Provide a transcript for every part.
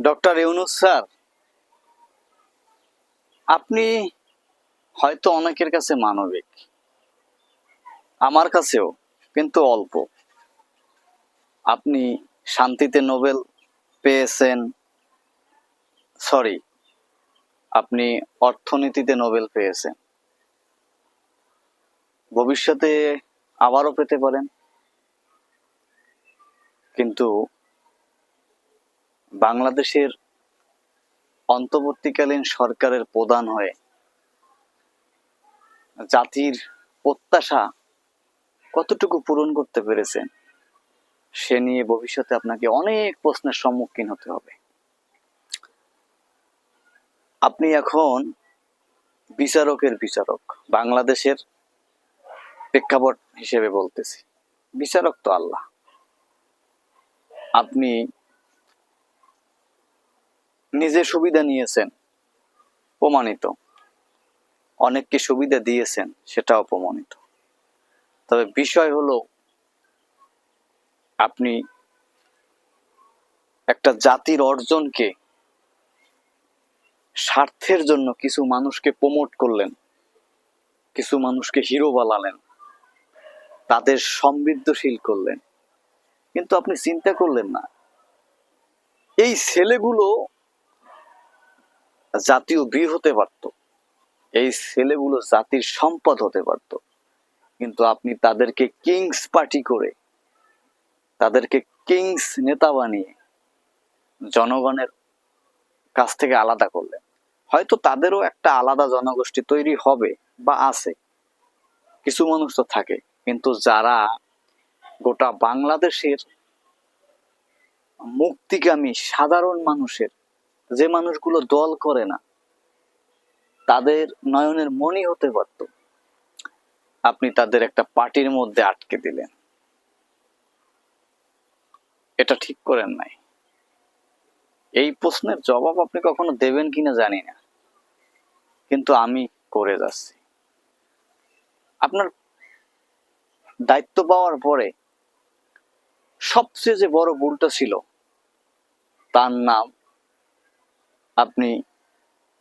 Doctor Yunus sir, আপনি হয়তো অনেকের কাছে মানবিক, আমার কাছেও, কিন্তু অল্প। আপনি শান্তিতে নোবেল পেয়েছেন, সরি, আপনি অর্থনীতিতে নোবেল পেয়েছেন। ভবিষ্যতে আবারও পেতে পারেন। কিন্তু বাংলাদেশের অন্তর্বর্তীকালীন সরকারের প্রধান হয়ে জাতির প্রত্যাশা কতটুকু পূরণ করতে পেরেছেন, সে নিয়ে ভবিষ্যতে আপনাকে অনেক প্রশ্নের সম্মুখীন হতে হবে। আপনি এখন বিচারকের বিচারক, বাংলাদেশের প্রেক্ষাপট হিসেবে বলতেছি। বিচারক তো আল্লাহ। আপনি নিজে সুবিধা নিয়েছেন প্রমাণিত অনেককে সুবিধা দিয়েছেন সেটাও প্রমাণিত তবে বিষয় হলো, আপনি একটা জাতির অর্জনকে, স্বার্থের জন্য কিছু মানুষকে প্রমোট করলেন, কিছু মানুষকে হিরো বানালেন, তাদের সমৃদ্ধশীল করলেন। কিন্তু আপনি চিন্তা করলেন না, এই ছেলেগুলো জাতীয় বীর হতে পারত। এই ছেলেগুলো জাতির সম্পদ হতে পারত। কিন্তু আপনি তাদেরকে কিংস পার্টি করে, তাদেরকে কিংস নেতা বানিয়ে জনগণের কাছ থেকে আলাদা করলেন। হয়তো তাদেরও একটা আলাদা জনগোষ্ঠী তৈরি হবে বা আছে। কিছু মানুষ তো থাকে, কিন্তু যারা গোটা বাংলাদেশের মুক্তিগামী সাধারণ মানুষের যে মানুষগুলো দল করে না, তাদের নয়নের মনি হতে পারত। আপনি তাদের একটা পার্টির মধ্যে আটকে দিলেন। এটা ঠিক করেন নাই। এই প্রশ্নের জবাব আপনি কখনো দেবেন কিনা জানি না। কিন্তু আমি করে যাচ্ছি। আপনার দায়িত্ব পাওয়ার পরে সবচেয়ে যে বড় ভুলটা ছিল, তার নাম আপনি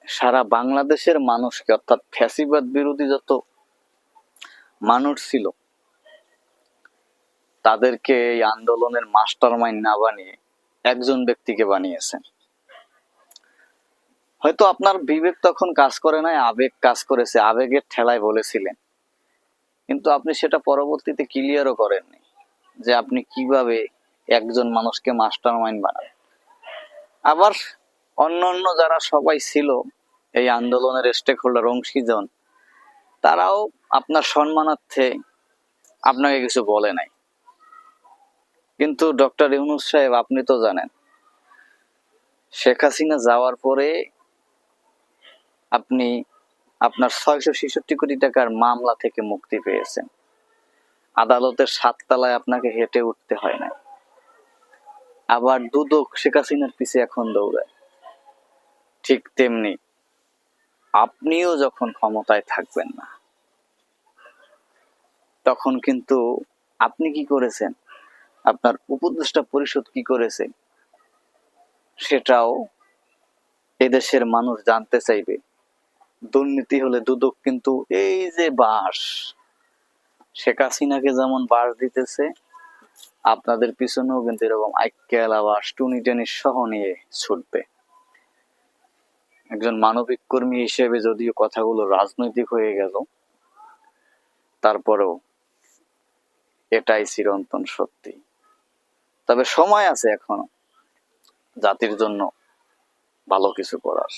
সারা বাংলাদেশের মানুষকে, অর্থাৎ ফ্যাসিবাদ বিরোধী যত মানুষ ছিল, তাদেরকে এই আন্দোলনের মাস্টার মাইন্ড না বানিয়ে একজন ব্যক্তিকে বানিয়েছেন। হয়তো আপনার বিবেক তখন কাজ করে নাই, আবেগ কাজ করেছে, আবেগের ঠেলায় বলেছিলেন। কিন্তু আপনি সেটা পরবর্তীতে ক্লিয়ারও করেননি যে আপনি কীভাবে একজন মানুষকে মাস্টার মাইন্ড বানাবেন আবার অন্যান্য যারা সবাই ছিল এই আন্দোলনের স্টেক হোল্ডার অংশীজন, তারাও আপনার সম্মানার্থে আপনাকে কিছু বলে নাই। কিন্তু ডক্টর ইউনুস সাহেব, আপনি তো জানেন, শেখ হাসিনা যাওয়ার পরে আপনি আপনার ছয়শো ছেষট্টি কোটি টাকার মামলা থেকে মুক্তি পেয়েছেন। আদালতের সাততলায় আপনাকে হেঁটে উঠতে হয় না আবার দুদক শেখ হাসিনার পিছে এখন দৌড়ায়। ঠিক তেমনি আপনিও যখন ক্ষমতায় থাকবেন না, তখন কিন্তু আপনি কি করেছেন? আপনার উপদেষ্টা পরিষদ কি করেছে? সেটাও এদেশের মানুষ জানতে চাইবে। দুর্নীতি হলে দুদক কিন্তু এই যে বাস, শেখ হাসিনাকে যেমন বাস দিতেছে, আপনাদের পিছনেও কিন্তু এরকম আইকেলা বাস টুনি টেনি সহ নিয়ে ছুটবে। একজন মানবিক কর্মী হিসেবে যদিও কথাগুলো রাজনৈতিক হয়ে গেল, তারপরেও এটাই চিরন্তন সত্যি। তবে সময় আছে এখনও, জাতির জন্য ভালো কিছু করার।